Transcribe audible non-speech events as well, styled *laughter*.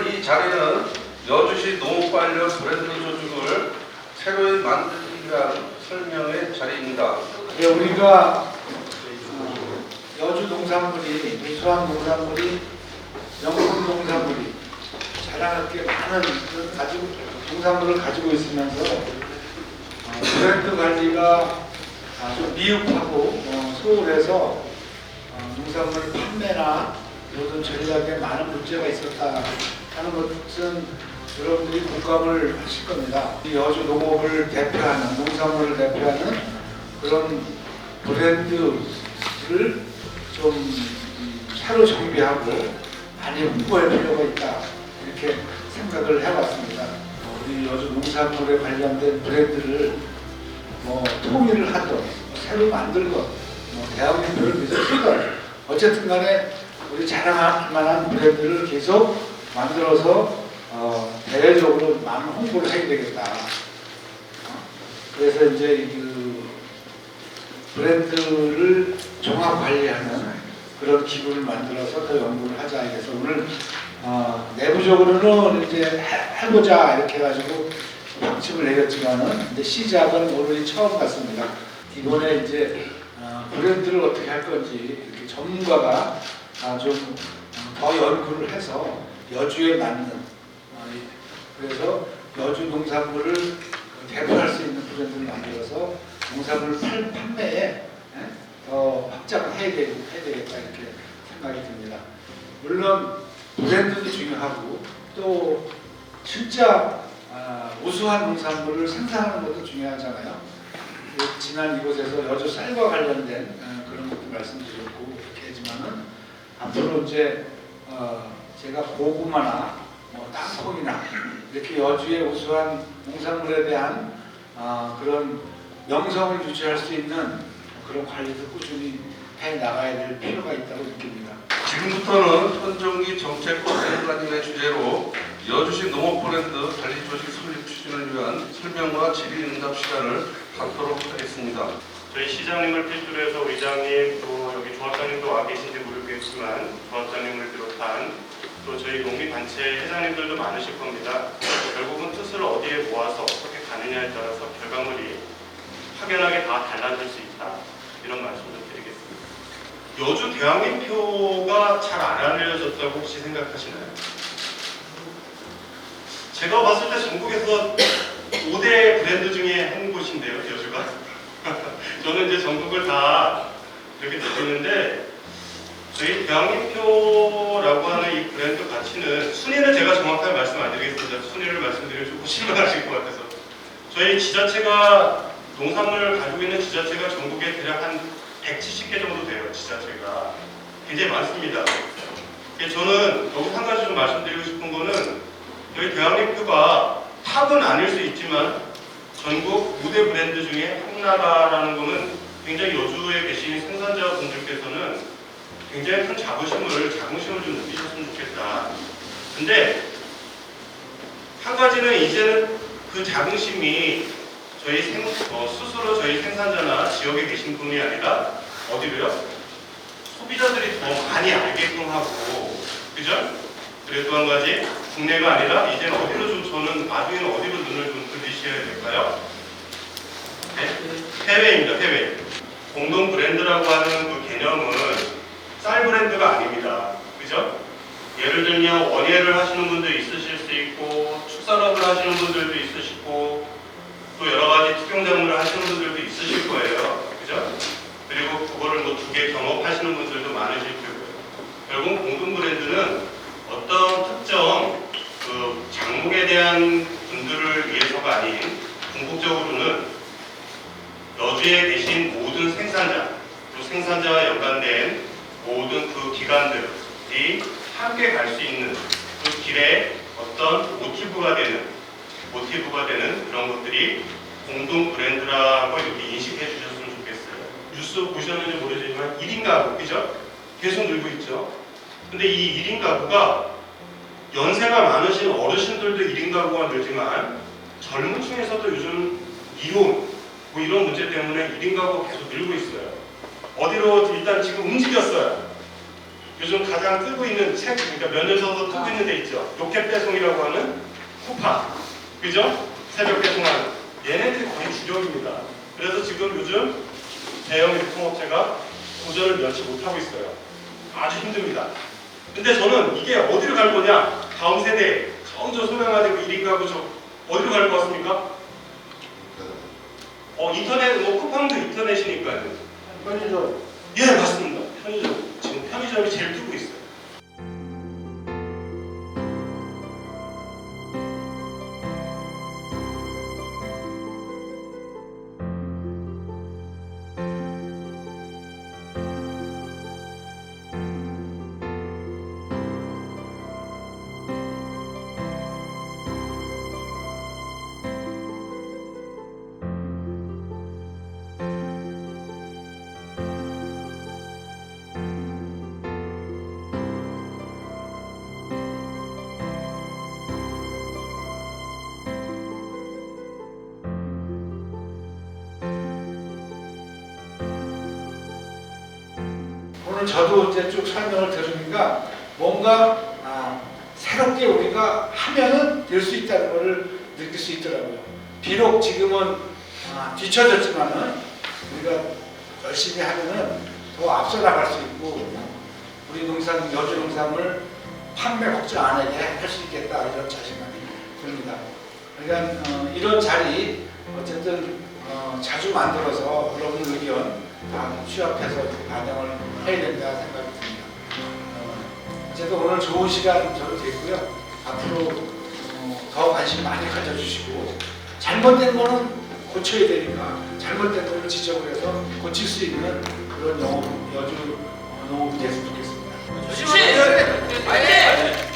오늘 이 자리는 여주시 농업관련 브랜드 조직을 새로이 만들기 위한 설명의 자리입니다. 예, 우리가 어, 여주 농산물이 우수한 농산물이 명품 농산물이 자랑스럽게 많은 그런 가지고 농산물을 가지고 있으면서 어, 브랜드 관리가 아, 좀 미흡하고 어, 소홀해서 어, 농산물 판매나 모든 전략에 많은 문제가 있었다 하는 것은 여러분들이 공감을 하실 겁니다. 이 여주 농업을 대표하는 농산물을 대표하는 그런 브랜드를 좀 음, 새로 정비하고 많이 홍보할 필요가 있다 이렇게 생각을 해봤습니다. 어, 우리 여주 농산물에 관련된 브랜드를 뭐 통일을 하든 새로 만들건 뭐 대학교를 비슷하든 어쨌든 간에 우리 자랑할 만한 브랜드를 계속 만들어서 어, 대외적으로 많은 홍보를 해야 되겠다. 어, 그래서 이제 그 브랜드를 종합 관리하는 그런 기구를 만들어서 더 연구를 하자 해서 오늘 어, 내부적으로는 이제 해, 해보자 이렇게 해가지고 방침을 내렸지만은 이제 시작은 오늘이 처음 같습니다. 이번에 이제 어, 브랜드를 어떻게 할 건지 이렇게 전문가가 아, 좀더 연구를 해서 여주에 맞는 어, 이- 그래서 여주 농산물을 대표할 수 있는 브랜드를 만들어서 농산물 팔- 판매에 예, 더 확장을 해야, 되, 해야 되겠다 이렇게 생각이 듭니다. 물론 브랜드도 중요하고 또 진짜 아, 우수한 농산물을 생산하는 것도 중요하잖아요. 그 지난 이곳에서 여주 쌀과 관련된 어, 그런 것도 말씀드렸고 이렇게 하지만은 앞으로 이제 어, 제가 고구마나 뭐 땅콩이나 이렇게 여주의 우수한 농산물에 대한 아, 그런 명성을 유지할 수 있는 그런 관리도 꾸준히 해 나가야 될 필요가 있다고 느낍니다. 지금부터는 현정기 정책과 행관님의 주제로 여주시 농업 브랜드 관리 조직 설립 추진을 위한 설명과 질의응답 시간을 갖도록 하겠습니다. 저희 시장님을 필두로 해서 의장님 또 여기 조합장님도 와 계신지 모르겠지만 조합장님을 비롯한 또 저희 농민단체 회장님들도 많으실 겁니다. 결국은 뜻을 어디에 모아서 어떻게 가느냐에 따라서 결과물이 확연하게 다 달라질 수 있다. 이런 말씀을 드리겠습니다. 여주 대항민표가 잘 안 알려졌다고 혹시 생각하시나요? 제가 봤을 때 전국에서 5대 브랜드 중에 한 곳인데요, 여주가. *laughs* 저는 이제 전국을 다 이렇게 느끼는데 저희 대항민표라고 하는 이 브랜드 가치는 순위는 제가 정확하게 말씀 안 드리겠습니다. 순위를 말씀드리면 조금 실망하실 것 같아서 저희 지자체가 농산물을 가지고 있는 지자체가 전국에 대략 한 170개 정도 돼요. 지자체가 굉장히 많습니다. 예, 저는 여기서 한 가지 좀 말씀드리고 싶은 거는 저희 대한민표가 탑은 아닐 수 있지만 전국 무대 브랜드 중에 하나라는 거는 굉장히 여주에 계신 생산자분들께서는 굉장히 큰 자부심을 자긍심을 좀 느끼셨으면 좋겠다. 근데 한 가지는 이제는 그 자긍심이 저희 생, 어, 스스로 저희 생산자나 지역에 계신 분이 아니라 어디로요? 소비자들이 더 많이 알게끔 하고 그죠? 그리고 또 한 가지 국내가 아니라 이제는 어디로 좀 저는 나중에는 어디로 눈을 좀 들이셔야 될까요? 네? 해외입니다. 해외. 공동 브랜드라고 하는 그 개념은 쌀 브랜드가 아닙니다. 그죠? 예를 들면 원예를 하시는 분도 있으실 수 있고 축산업을 하시는 분들도 있으시고 또 여러 가지 특용 작물을 하시는 분들도 있으실 거예요. 그죠? 그리고 그거를 뭐 두 개 경업하시는 분들도 많으실 거고요. 결국 공동 브랜드는 어떤 특정 그 장목에 대한 분들을 위해서가 아닌 궁극적으로는 여주에 계신 모든 생산자, 또 생산자와 연관된 모든 그 기관들이 함께 갈 수 있는 그 길에 어떤 모티브가 되는 모티브가 되는 그런 것들이 공동 브랜드라고 이렇게 인식해 주셨으면 좋겠어요. 뉴스 보셨는지 모르지만 1인 가구, 그죠? 계속 늘고 있죠. 근데 이 1인 가구가 연세가 많으신 어르신들도 1인 가구가 늘지만 젊은 층에서도 요즘 이혼 뭐 이런 문제 때문에 1인 가구가 계속 늘고 있어요. 어디로 일단 지금 움직였어요. 요즘 가장 뜨고 있는 책, 그러니까 면에서도 뜨고 있는 데 있죠. 로켓 배송이라고 하는 쿠팡, 그죠? 새벽 배송하는 얘네들이 거의 주력입니다. 그래서 지금 요즘 대형 유통업체가 도전을 면치 못하고 있어요. 아주 힘듭니다. 근데 저는 이게 어디로 갈 거냐? 다음 세대, 점점 소명화되고 1인 가구 저 어디로 갈 것 같습니까? 어, 인터넷, 뭐 쿠팡도 인터넷이니까요. 편의점 예, 맞습니다. 편의점. 지금 편의점이 제일 뜨고 오늘 저도 이제 쭉 설명을 들으니까 뭔가 아, 새롭게 우리가 하면은 될 수 있다는 것을 느낄 수 있더라고요. 비록 지금은 아, 뒤처졌지만은 우리가 열심히 하면은 더 앞서 나갈 수 있고 우리 농산 여주 농산물 판매 걱정 안 하게 할 수 있겠다 이런 자신감이 듭니다. 그러니까 어, 이런 자리 어쨌든 어, 자주 만들어서 여러분 의견 다 취합해서 반영을 해야 된다 생각이 듭니다. 어, 어쨌든 오늘 좋은 시간 저도 됐고요. 앞으로 어, 더 관심 많이 가져주시고 잘못된 거는 고쳐야 되니까 잘못된 거를 지적을 해서 고칠 수 있는 그런 영업, 여주 어, 농업이 됐으면 좋겠습니다. 주시! 화이팅!